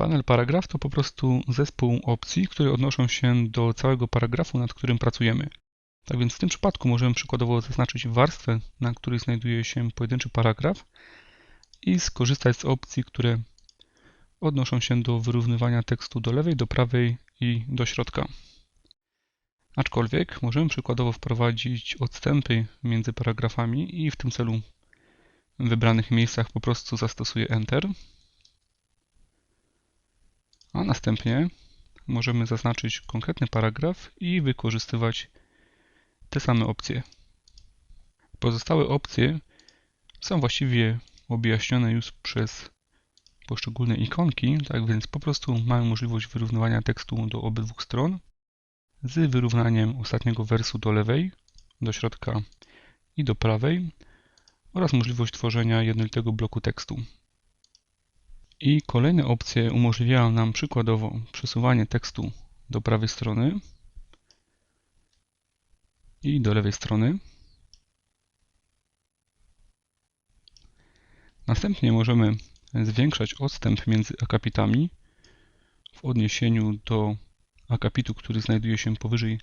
Panel paragraf to po prostu zespół opcji, które odnoszą się do całego paragrafu, nad którym pracujemy. Tak więc w tym przypadku możemy przykładowo zaznaczyć warstwę, na której znajduje się pojedynczy paragraf i skorzystać z opcji, które odnoszą się do wyrównywania tekstu do lewej, do prawej i do środka. Aczkolwiek możemy przykładowo wprowadzić odstępy między paragrafami i w tym celu w wybranych miejscach po prostu zastosuję Enter. A następnie możemy zaznaczyć konkretny paragraf i wykorzystywać te same opcje. Pozostałe opcje są właściwie objaśnione już przez poszczególne ikonki, tak więc po prostu mamy możliwość wyrównywania tekstu do obydwu stron z wyrównaniem ostatniego wersu do lewej, do środka i do prawej oraz możliwość tworzenia jednolitego bloku tekstu. I kolejne opcje umożliwiają nam przykładowo przesuwanie tekstu do prawej strony i do lewej strony. Następnie możemy zwiększać odstęp między akapitami w odniesieniu do akapitu, który znajduje się powyżej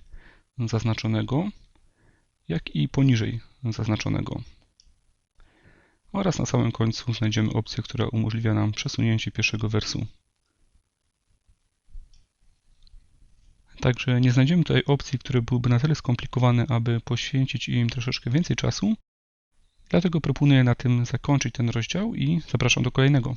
zaznaczonego, jak i poniżej zaznaczonego. Oraz na samym końcu znajdziemy opcję, która umożliwia nam przesunięcie pierwszego wersu. Także nie znajdziemy tutaj opcji, które byłyby na tyle skomplikowane, aby poświęcić im troszeczkę więcej czasu. Dlatego proponuję na tym zakończyć ten rozdział i zapraszam do kolejnego.